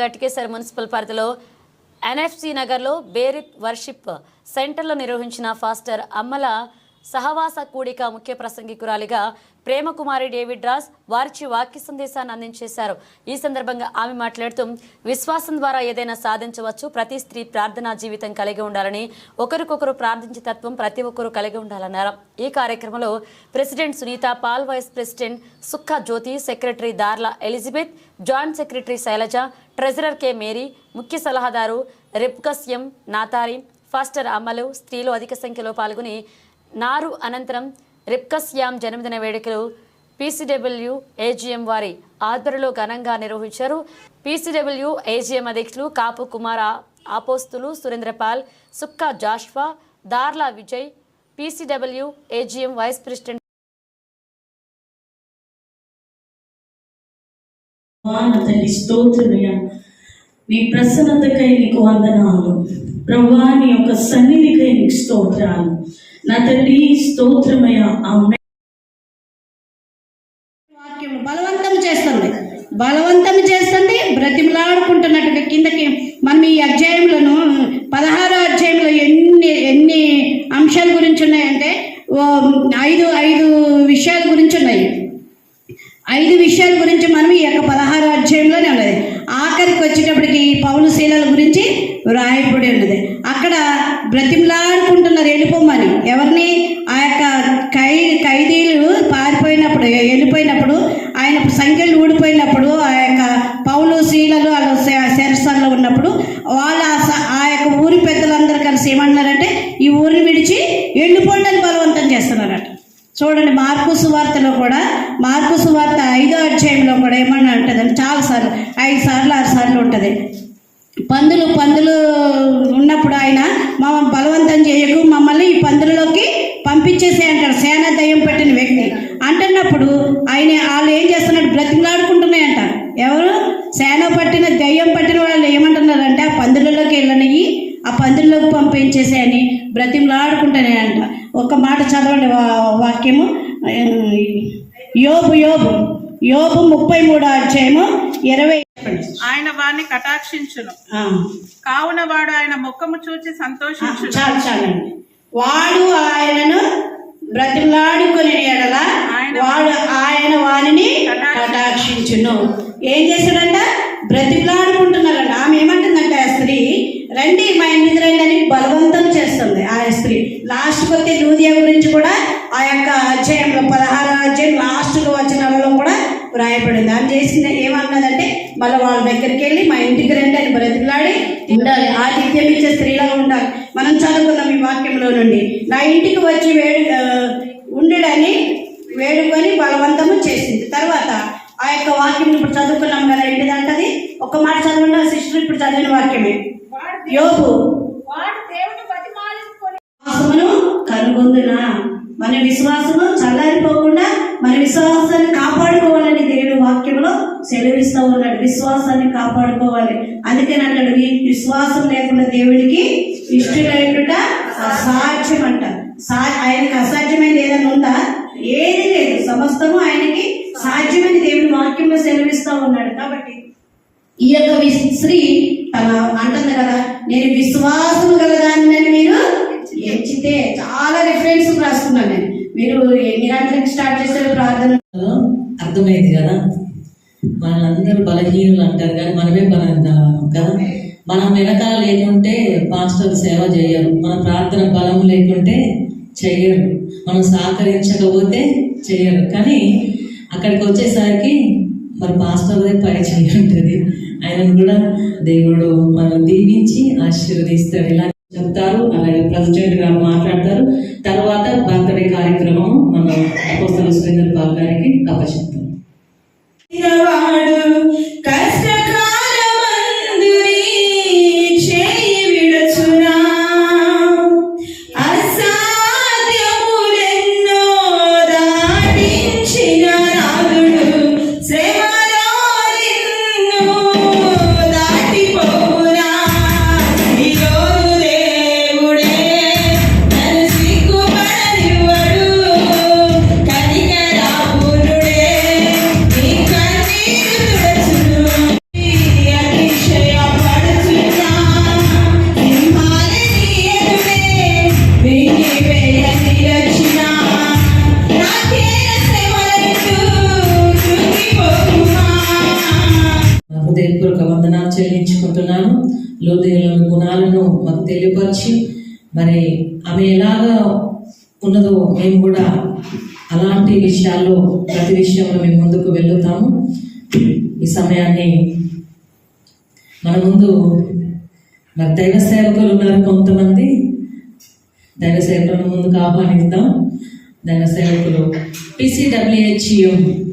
Ghatkesar municipal పరిధిలో NFC నగర్లో బేరిత్ worship సెంటర్లో నిర్వహించిన ఫాస్టర్ అమ్మల సహవాస కూడిక ముఖ్య ప్రసంగికురాలిగా ప్రేమకుమారి డేవిడ్ రాస్ వారిచి వాక్య సందేశాన్ని అందించేశారు. ఈ సందర్భంగా ఆమె మాట్లాడుతూ విశ్వాసం ద్వారా ఏదైనా సాధించవచ్చు ప్రతి స్త్రీ ప్రార్థనా జీవితం కలిగి ఉండాలని ఒకరికొకరు ప్రార్థించే తత్వం ప్రతి ఒక్కరూ కలిగి ఉండాలన్నారు. ఈ కార్యక్రమంలో president Sunitha Paul vice president Sukha Jyothi secretary Darla Elizabeth joint secretary Sailaja treasurer K Mary ముఖ్య సలహాదారు రెప్కస్ నాతారి ఫాస్టర్ అమలు స్త్రీలు అధిక సంఖ్యలో పాల్గొని నారు అనంతరం రిప్కస్ యామ్ జన్మదిన వేడుకలు పీసీడబ్ల్యూ ఏజీఎం వారి ఆధ్వర్యంలో ఘనంగా నిర్వహించారు. పీసీడబ్ల్యూ ఏజీఎం అధ్యక్షులు Kapu Kumara ఆపోస్తులు Surendrapal Sukka Joshua Darla Vijay PCW AGM vice president నీ ప్రసన్నతకై నీకు వందనాలు. ప్రభా నీ యొక్క సన్నిధికై నీకు స్తోత్రాలు. నా తండ్రి స్తోత్రమయ వాక్యం బలవంతం చేస్తుంది. బలవంతం చేస్తుంది బ్రతిమలాడుకుంటున్నట్టుగా కిందకి మనం ఈ అధ్యాయంలోను పదహారో అధ్యాయంలో ఎన్ని ఎన్ని అంశాల గురించి ఉన్నాయంటే ఓ ఐదు ఐదు విషయాల గురించి ఉన్నాయి. ఐదు విషయాల గురించి మనం ఈ యొక్క పదహారో అధ్యాయంలోనే ఉన్నది. ఆఖరికి వచ్చేటప్పటికి పౌలు శీలల గురించి వ్రాయబడి ఉన్నది. అక్కడ బ్రతిమలాడుకుంటున్నారు వెళ్ళిపోమని ఎవరిని? ఆ యొక్క ఖై ఖైదీలు పారిపోయినప్పుడు వెళ్ళిపోయినప్పుడు ఆయన సంఖ్యలు ఊడిపోయినప్పుడు ఆ యొక్క పౌలు శీలలు వాళ్ళ శరసల్లో ఉన్నప్పుడు వాళ్ళ ఆ స- ఆ యొక్క ఊరి పెద్దలందరూ కలిసి ఏమంటున్నారంటే ఈ ఊరిని విడిచి వెళ్ళిపోండి బలవంతం చేస్తున్నారట. చూడండి మార్కు సువార్తలో కూడా మార్కు సువార్త ఐదో అధ్యాయంలో కూడా ఏమన్నా ఉంటుందండి చాలా సార్లు ఐదు సార్లు ఆరు సార్లు ఉంటుంది. పందులు పందులు ఉన్నప్పుడు ఆయన మమ్మల్ని బలవంతం చేయకు మమ్మల్ని ఈ పందులలోకి పంపించేసే అంటాడు సేన దయ్యం పెట్టిన వ్యక్తి. అంటున్నప్పుడు ఆయన వాళ్ళు ఏం చేస్తున్నారు? బ్రతిమలాడుకుంటున్నాయంట. ఎవరు సేన పట్టిన దయ్యం పట్టిన వాళ్ళు ఏమంటున్నారంటే ఆ పందులలోకి వెళ్ళనియ్యి ఆ పందుల్లోకి పంపించేసేయని బ్రతిమలాడుకుంటానే అంట ఒక మాట చదవండి వా- వాక్యము ఆ, యోబు యోబు యోబు ముప్పై మూడో అధ్యాయము ఇరవై ఆయన వారిని కటాక్షించును. కావున వాడు ఆయన ముఖము చూచి చాలు చాలండి. వాడు ఆయనను బ్రతిమలాడుకొని ఎడల వాడు ఆయన వారిని కటాక్షించును. ఏం చేశాడంట? బ్రతిమలాడుకుంటున్నారంట ఆమె ఏమంటుందంటే ఆ స్త్రీ? రండి మా ఇంటికి రండి అని బలవంతం చేస్తుంది ఆ స్త్రీ. లాస్ట్కి వచ్చే లూదియా గురించి కూడా ఆ యొక్క అధ్యాయంలో పదహారు అధ్యాయం లాస్ట్కి వచనాలలో కూడా వ్రాయబడింది ఆమె చేసింది ఏమన్నదంటే మళ్ళీ వాళ్ళ దగ్గరికి వెళ్ళి మా ఇంటికి రండి అని బ్రతిమలాడి ఉండాలి. ఆతిథ్యం ఇచ్చే స్త్రీలాగా ఉండాలి. మనం చదువుకున్నాం ఈ వాక్యంలో నుండి. నా ఇంటికి వచ్చి వేడు ఉండడని ఉండుడని వేడుకొని బలవంతము చేసింది. తర్వాత ఆ యొక్క వాక్యం ఇప్పుడు చదువుకున్నాం కదా ఏంటిదంటది? ఒక మాట చదవండి ఆ సిస్టర్ ఇప్పుడు చదివిన వాక్యమే. యోగు విశ్వాసమును కనుగొందునా? మన విశ్వాసము చల్లారిపోకుండా మన విశ్వాసాన్ని కాపాడుకోవాలని దేవుడు వాక్యంలో సెలవిస్తూ ఉన్నాడు. విశ్వాసాన్ని కాపాడుకోవాలి. అందుకని అంటాడు "ఈ విశ్వాసం లేకుండా దేవుడికి ఇష్టమైనట అసాధ్యం అంట సా ఆయనకి అసాధ్యమైనది ఏదైనా ఉందా? ఏది లేదు. సమస్తము ఆయనకి సాధ్యమని దేవుడి వాక్యంలో సెలవిస్తూ ఉన్నాడు. కాబట్టి ఈ యొక్క స్త్రీ తన అంటుంది కదా నేను విశ్వాసము గలదాన్ని మీరు ఎంచితే చాలా రిఫరెన్స్ రాసుకున్నాను నేను. మీరు ఎన్ని గంటలకు స్టార్ట్ చేశారు ప్రార్థన? అర్థమైంది కదా? మనందరూ బలహీనులు అంటారు కానీ మనమే బలం కదా? మనం వెనకాల లేకుంటే పాస్టర్ సేవ చేయరు. మన ప్రార్థన బలం లేకుంటే చేయరు. మనం సహకరించకపోతే చేయరు. కానీ అక్కడికి వచ్చేసరికి మరి పాస్టర్ పై చేయి ఉంటుంది. ఆయన కూడా దేవుడు మనం దీవించి ఆశీర్వదిస్తాడు. ఇలా చెప్తారు. అలాగే ప్రెసిడెంట్ గారు మాట్లాడతారు. తర్వాత బర్త్డే కార్యక్రమం మన అపోస్తల సురేంద్ర బాబు గారికి అప్పచెప్తాం లోతులోని గుణాలను మాకు తెలియపరిచి మరి ఆమె ఎలాగా ఉన్నదో మేము కూడా అలాంటి విషయాల్లో ప్రతి విషయంలో మేము ముందుకు వెళ్తాము. ఈ సమయాన్ని మన ముందు మరి దైవ సేవకులు ఉన్నారు కొంతమంది. దైవ సేవకులను ముందుకు ఆహ్వానిద్దాం. దైవ సేవకులు పిసిడబ్ల్యూహెచ్ఎం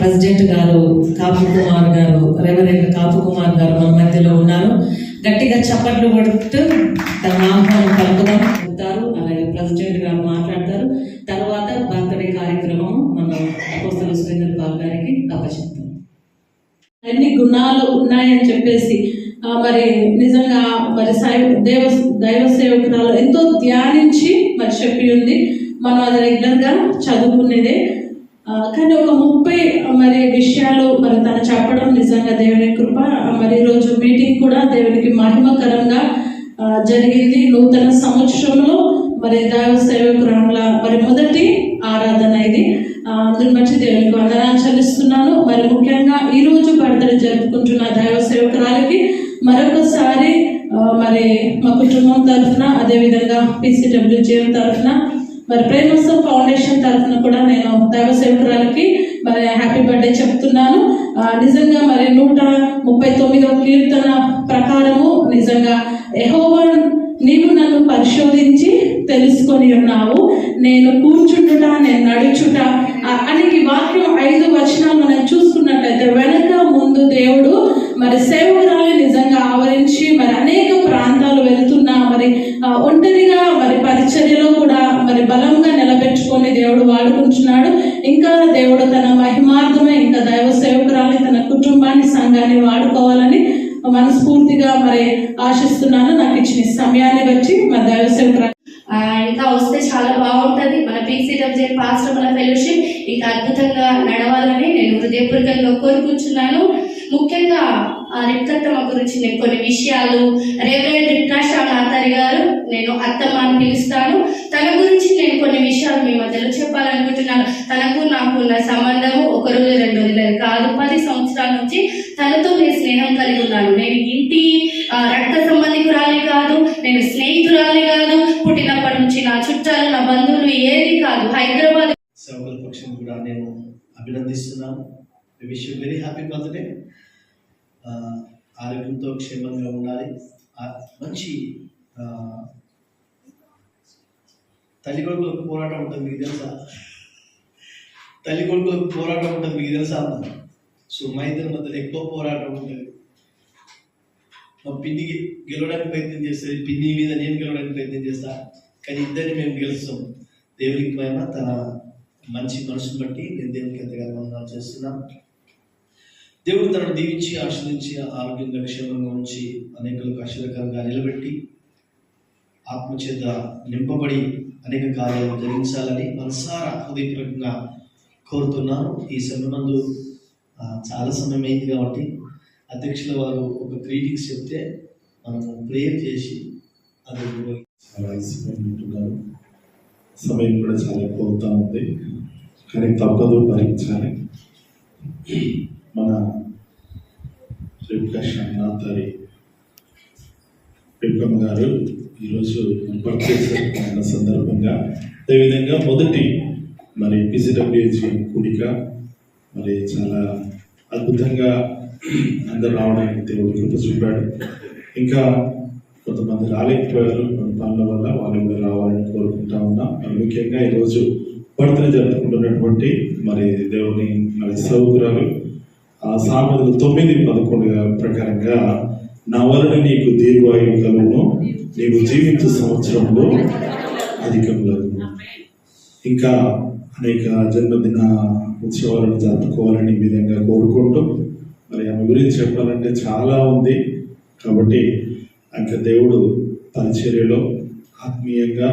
ప్రెసిడెంట్ గారు కాపు కుమార్ గారు రెవరెండ్ కాపు కుమార్ గారు మన మధ్యలో ఉన్నారు. గట్టిగా చప్పట్లు కొడుతూ తన ఆహ్వానం కలుపుదాం చెప్తారు అలాగే ప్రెసిడెంట్ గారు మాట్లాడతారు. తర్వాత బర్త్డే కార్యక్రమం మన అపోస్తల సురేంద్ర బాబు గారికి అప్పచెప్తాం. ఎన్ని గుణాలు ఉన్నాయని చెప్పేసి మరి నిజంగా మరి సై- దేవ దైవ సేవకురాలు ఎంతో ధ్యానించి మరి చెప్పి ఉంది. మనం అది రెగ్యులర్గా చదువుకునేదే. కానీ ఒక ముప్పై మరి విషయాలు మరి తను చెప్పడం నిజంగా దేవుని కృప. మరి ఈరోజు మీటింగ్ కూడా దేవునికి మహిమకరంగా జరిగింది. నూతన సంవత్సరంలో మరి దైవ సేవకురాల మరి మొదటి ఆరాధన ఇది. అందుని బట్టి దేవునికి వందనాలు చెల్లిస్తున్నాను. మరి ముఖ్యంగా ఈ రోజు బర్త్డే జరుపుకుంటున్న దైవ సేవకురాలకి మరొకసారి మరి మా కుటుంబం తరఫున అదేవిధంగా పీసీడబ్ల్యూజీఎం తరఫున మరి ప్రేమోత్సవ ఫౌండేషన్ తరఫున కూడా నేను దైవ సేవకురాలకి మరి హ్యాపీ బర్త్డే చెప్తున్నాను. నిజంగా మరి నూట ముప్పై తొమ్మిదవ కీర్తన ప్రకారము నిజంగా యెహోవా నీవు నన్ను పరిశోధించి తెలుసుకొని ఉన్నావు. నేను కూర్చుంటుట నేను నడుచుట అని ఈ వాక్యం ఐదు వచనాలు మనం చూసుకున్నట్లయితే వెనక ముందు దేవుడు మరి సేవకురాలు నిజంగా ఆవరించి మరి అనేక ప్రాంతాలు వెళ్తున్నా మరి ఒంటరిగా మరి దేవుడు వాడుకుంటున్నాడు ఇంకా దేవుడు తన మహిమార్థమే ఇంకా దైవ సేవకురాలి తన కుటుంబాన్ని సంఘాన్ని వాడుకోవాలని మనస్ఫూర్తిగా మరి ఆశిస్తున్నాను. నాకు ఇచ్చిన సమయాన్ని బట్టి మరి దైవ సేవకురాలు ఇంకా వస్తే చాలా బాగుంటుంది. మన పీసీడబ్ల్యూ పాస్టర్ మన ఫెలోషిప్ ఇంకా అద్భుతంగా నడవాలని నేను హృదయపూర్వకంగా కోరుకుంటున్నాను. ముఖ్యంగా ఆ రిక్కత్తమ్మ గురించి నేను కొన్ని విషయాలు రేవరెండ్ రిక్కాషా ఆచార్య గారు నేను అత్తమ్మ అని పిలుస్తాను. తన గురించి నేను కొన్ని విషయాలు మీ మధ్యలో చెప్పాలనుకుంటున్నాను. తనకు నాకు ఉన్న సంబంధము ఒక రోజు రెండు రోజులు కాదు. పది సంవత్సరాల నుంచి తనతో నేను స్నేహం కలిగి ఉన్నాను. నేను ఇంటి రక్త సంబంధికురాలే కాదు. నేను స్నేహితురాలి కాదు. పుట్టిన పుట్టినప్పటి నుంచి నా చుట్టాలు నా బంధువులు ఏది కాదు హైదరాబాద్. సేవకుల పక్షం కూడా నేను అభినందిస్తున్నాను. Wish you very happy birthday ఆరోగ్యంతో క్షేమంగా ఉండాలి. మంచి ఆ, తల్లి కొడుకులకు పోరాటం ఉంటుంది మీకు తెలుసా? తల్లి కొడుకులకు పోరాటం ఉంటుంది మీకు తెలుసా? అన్న సో మా ఇద్దరి మధ్యలో ఎక్కువ పోరాటం ఉంటుంది. మా పిన్ని గెలవడానికి ప్రయత్నం చేస్తుంది పిన్ని మీద నేను గెలవడానికి ప్రయత్నం చేస్తాను కానీ ఇద్దరిని మేము గెలుస్తాం. దేవునికి పైన తన మంచి మనసును బట్టి నేను దేవునికి ఎంతగా వందనాలు చేస్తున్నాం. దేవుడు తనను దీవించి ఆశ్రయించి ఆరోగ్యంగా క్షేమంగా ఉంచి అనేకులకు ఆశీర్వకరంగా నిలబెట్టి ఆత్మచేత నింపబడి అనేక కార్యాలు జరిగించాలని మనసారా హృదయపూర్వకంగా కోరుతున్నాను. ఈ సమయమందు చాలా సమయం అయింది కాబట్టి అధ్యక్షుల వారు ఒక గ్రీటింగ్స్ చెప్తే మనము ప్రేయర్ చేసి అది చాలా అలసిపోయినట్టున్నారు సమయం కూడా చాలా పోతా ఉంది. కానీ తప్పదు భరించాలి. మన రేపుకా శ్యామనాథారి రేపుకమ్మ గారు ఈరోజు బర్త్డే సందర్భంగా అదేవిధంగా మొదటి మరి పిసిడబ్ల్యూహెచ్ఎం కూడిక. మరి చాలా అద్భుతంగా అందరు రావడానికి దేవుడు కృప చూపాడు. ఇంకా కొంతమంది రాలేకపోయారు కొన్ని పనుల వల్ల వాళ్ళు కూడా రావాలని కోరుకుంటా ఉన్నాం. ముఖ్యంగా ఈరోజు బర్త్డే జరుపుకుంటున్నటువంటి మరి దేవుని మరి సౌకర్యాలు ఆ సామెతలు తొమ్మిది పదకొండు ప్రకారంగా నా వలన నీకు దీర్ఘాయువు కలుగును నీవు జీవించు సంవత్సరంలో అధికంలో ఇంకా అనేక జన్మదిన ఉత్సవాలను జరుపుకోవాలని ఈ విధంగా కోరుకుంటూ మరి ఆమె గురించి చెప్పాలంటే చాలా ఉంది. కాబట్టి ఇంకా దేవుడు తన చర్యలో ఆత్మీయంగా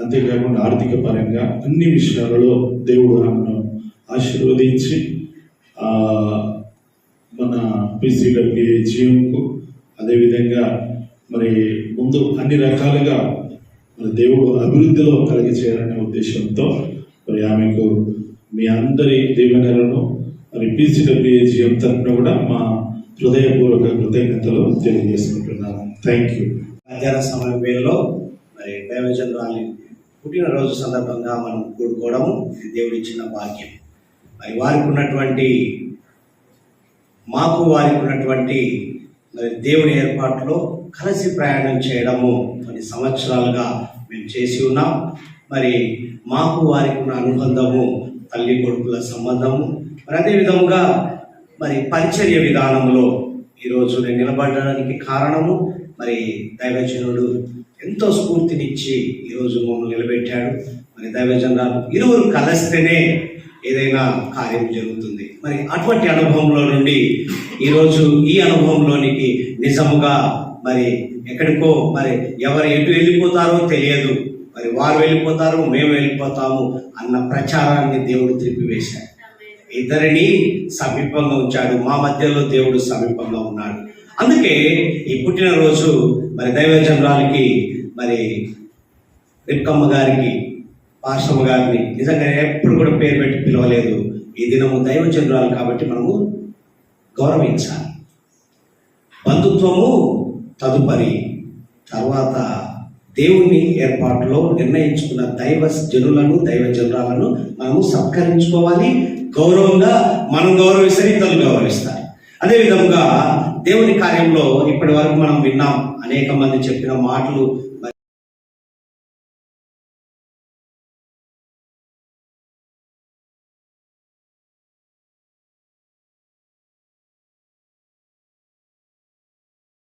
అంతేకాకుండా ఆర్థిక పరంగా అన్ని విషయాలలో దేవుడు ఆమెను ఆశీర్వదించి మన పిసిడబ్ల్యూ జీఎంకు అదేవిధంగా మరి ముందు అన్ని రకాలుగా మరి దేవుడు అభివృద్ధిలో కలిగి చేయాలనే ఉద్దేశంతో మరి ఆమెకు మీ అందరి దీవెనలను మరి పీసీడబ్ల్యూఏజీఎం తరఫున కూడా మా హృదయపూర్వక కృతజ్ఞతలు తెలియజేసుకుంటున్నాను. థ్యాంక్ యూ మధ్యాహ్న సమయం వేళలో మరి దైవజనురాలి పుట్టినరోజు సందర్భంగా మనం కూడుకోవడము ఇది దేవుడిచ్చిన భాగ్యం. మరి వారికి ఉన్నటువంటి మాకు వారికి ఉన్నటువంటి మరి దేవుని ఏర్పాటులో కలిసి ప్రయాణం చేయడము కొన్ని సంవత్సరాలుగా మేము చేసి ఉన్నాం. మరి మాకు వారికి ఉన్న అనుబంధము తల్లి కొడుకుల సంబంధము మరి అదేవిధముగా మరి పరిచర్య విధానంలో ఈరోజు నేను నిలబడడానికి కారణము మరి దైవజనుడు ఎంతో స్ఫూర్తినిచ్చి ఈరోజు మమ్మల్ని నిలబెట్టాడు. మరి దైవజనాలు ఇరువురు కలిస్తేనే ఏదైనా కార్యం జరుగుతుంది. మరి అటువంటి అనుభవంలో నుండి ఈరోజు ఈ అనుభవంలోనికి నిజముగా మరి ఎక్కడికో మరి ఎవరు ఎటు వెళ్ళిపోతారో తెలియదు. మరి వారు వెళ్ళిపోతారు మేము వెళ్ళిపోతాము అన్న ప్రచారాన్ని దేవుడు త్రిప్పివేశాడు. ఇద్దరిని సమీపంగా ఉంచాడు. మా మధ్యలో దేవుడు సమీపంగా ఉన్నాడు. అందుకే ఈ పుట్టినరోజు మరి దైవజనురాలకి మరి రిక్కమ్మ గారికి పాశ్రమ గారిని నిజంగా ఎప్పుడు కూడా పేరు పెట్టి పిలవలేదు. ఈ దినము దైవజనురాలు కాబట్టి మనము గౌరవించాలి. బంధుత్వము తదుపరి తర్వాత దేవుని ఏర్పాటులో నిర్ణయించుకున్న దైవ జనులను దైవ జనురాలను మనము సత్కరించుకోవాలి. గౌరవంగా మనం గౌరవిస్తే ఇతరులు గౌరవిస్తారు. అదే విధంగా దేవుని కార్యంలో ఇప్పటి వరకు మనం విన్నాం అనేక మంది చెప్పిన మాటలు